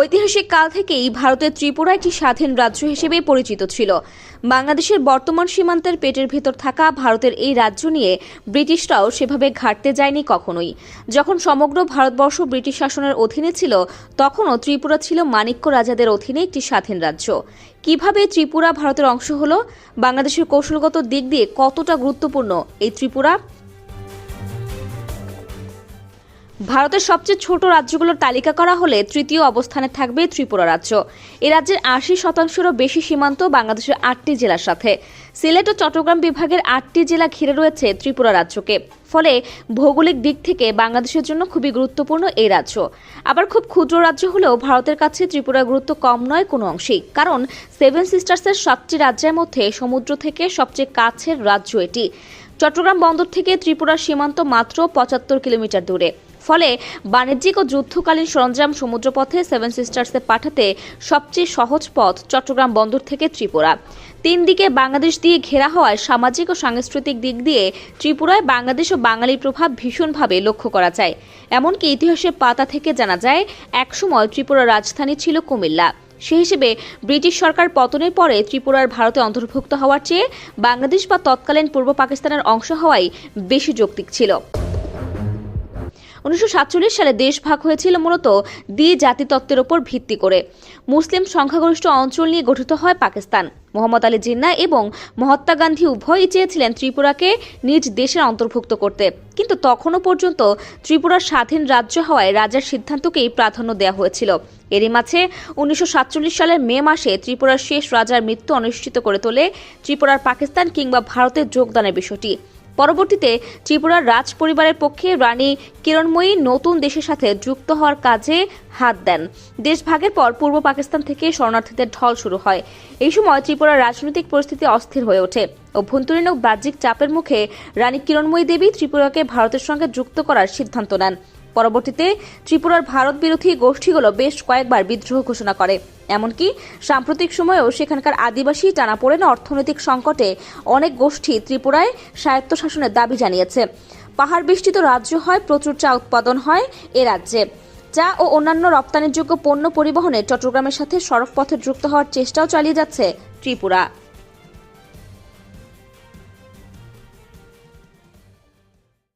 ঐতিহাসিক কাল থেকেই ভারতের ত্রিপুরা একটি স্বাধীন রাজ্য হিসেবে পরিচিত ছিল। বাংলাদেশের বর্তমান সীমান্তের পেটের ভেতর থাকা ভারতের এই রাজ্য নিয়ে ব্রিটিশরাও সেভাবে ঘাটতে যায়নি কখনোই। যখন সমগ্র ভারতবর্ষ ব্রিটিশ শাসনের অধীনে ছিল, তখনও ত্রিপুরা ছিল মাণিক্য রাজাদের অধীনে একটি স্বাধীন রাজ্য। কীভাবে ত্রিপুরা ভারতের অংশ হলো? বাংলাদেশের কৌশলগত দিক দিয়ে কতটা গুরুত্বপূর্ণ এই ত্রিপুরা? ভারতের সবচেয়ে ছোট রাজ্যগুলোর তালিকা করা হলে তৃতীয় অবস্থানে থাকবে ত্রিপুরা রাজ্য। এ রাজ্যের আশি শতাংশেরও বেশি সীমান্ত বাংলাদেশের আটটি জেলার সাথে। সিলেট ও চট্টগ্রাম বিভাগের আটটি জেলা ঘিরে রয়েছে ত্রিপুরা রাজ্যকে। ফলে ভৌগোলিক দিক থেকে বাংলাদেশের জন্য খুবই গুরুত্বপূর্ণ এই রাজ্য। আবার খুব ক্ষুদ্র রাজ্য হলেও ভারতের কাছে ত্রিপুরার গুরুত্ব কম নয় কোনো অংশেই। কারণ সেভেন সিস্টার্সের সাতটি রাজ্যের মধ্যে সমুদ্র থেকে সবচেয়ে কাছের রাজ্য এটি। চট্টগ্রাম বন্দর থেকে ত্রিপুরার সীমান্ত মাত্র পঁচাত্তর কিলোমিটার দূরে। ফলে বাণিজ্যিক ও যুদ্ধকালীন সরঞ্জাম সমুদ্রপথে সেভেন সিস্টার্সে পাঠাতে সবচেয়ে সহজ পথ চট্টগ্রাম বন্দর থেকে ত্রিপুরা। তিন দিকে বাংলাদেশ দিয়ে ঘেরা হওয়ায় সামাজিক ও সাংস্কৃতিক দিক দিয়ে ত্রিপুরায় বাংলাদেশ ও বাঙালির প্রভাব ভীষণভাবে লক্ষ্য করা যায়। এমনকি ইতিহাসের পাতা থেকে জানা যায় একসময় ত্রিপুরার রাজধানী ছিল কুমিল্লা। সে হিসেবে ব্রিটিশ সরকার পতনের পরে ত্রিপুরার ভারতে অন্তর্ভুক্ত হওয়ার চেয়ে বাংলাদেশ বা তৎকালীন পূর্ব পাকিস্তানের অংশ হওয়াই বেশি যৌক্তিক ছিল। উনিশশো সাতচল্লিশ সালে দেশ ভাগ হয়েছিল মূলত দ্বি জাতিতত্ত্বের ওপর ভিত্তি করে। মুসলিম সংখ্যাগরিষ্ঠ অঞ্চল নিয়ে গঠিত হয় পাকিস্তান। মোহাম্মদ আলী জিন্না এবং মহাত্মা গান্ধী উভয়ই চেয়েছিলেন ত্রিপুরাকে নিজ দেশের অন্তর্ভুক্ত করতে। কিন্তু তখনও পর্যন্ত ত্রিপুরার স্বাধীন রাজ্য হওয়ায় রাজার সিদ্ধান্তকেই প্রাধান্য দেওয়া হয়েছিল। এরই মাঝে উনিশশো সাতচল্লিশ সালের মে মাসে ত্রিপুরার শেষ রাজার মৃত্যু অনিশ্চিত করে তোলে ত্রিপুরার পাকিস্তান কিংবা ভারতের যোগদানের বিষয়টি। পরবর্তীতে ত্রিপুরার রাজ পরিবারের পক্ষে রানী কিরণময়ী নতুন দেশের সাথে যুক্ত হওয়ার কাজে হাত দেন। দেশভাগের পর পূর্ব পাকিস্তান থেকে শরণার্থীদের ঢল শুরু হয়। এই সময় ত্রিপুরার রাজনৈতিক পরিস্থিতি অস্থির হয়ে ওঠে। অভ্যন্তরীণ বাহ্যিক চাপের মুখে রানী কিরণময়ী দেবী ত্রিপুরাকে ভারতের সঙ্গে যুক্ত করার সিদ্ধান্ত নেন। পরবর্তীতে ত্রিপুরার ভারত বিরোধী গোষ্ঠীগুলো বেশ কয়েকবার বিদ্রোহ ঘোষণা করে। এমনকি সাম্প্রতিক সময়েও সেখানকার আদিবাসী টানা টানাপোড়েন অর্থনৈতিক সংকটে অনেক গোষ্ঠী ত্রিপুরায় স্বায়ত্তশাসনের দাবি জানিয়েছে। পাহাড় বেষ্টিত রাজ্য হয়, প্রচুর চা উৎপাদন হয় এ রাজ্যে। চা ও অন্যান্য রপ্তানিযোগ্য পণ্য পরিবহনে চট্টগ্রামের সাথে সড়ক পথে যুক্ত হওয়ার চেষ্টাও চালিয়ে যাচ্ছে ত্রিপুরা।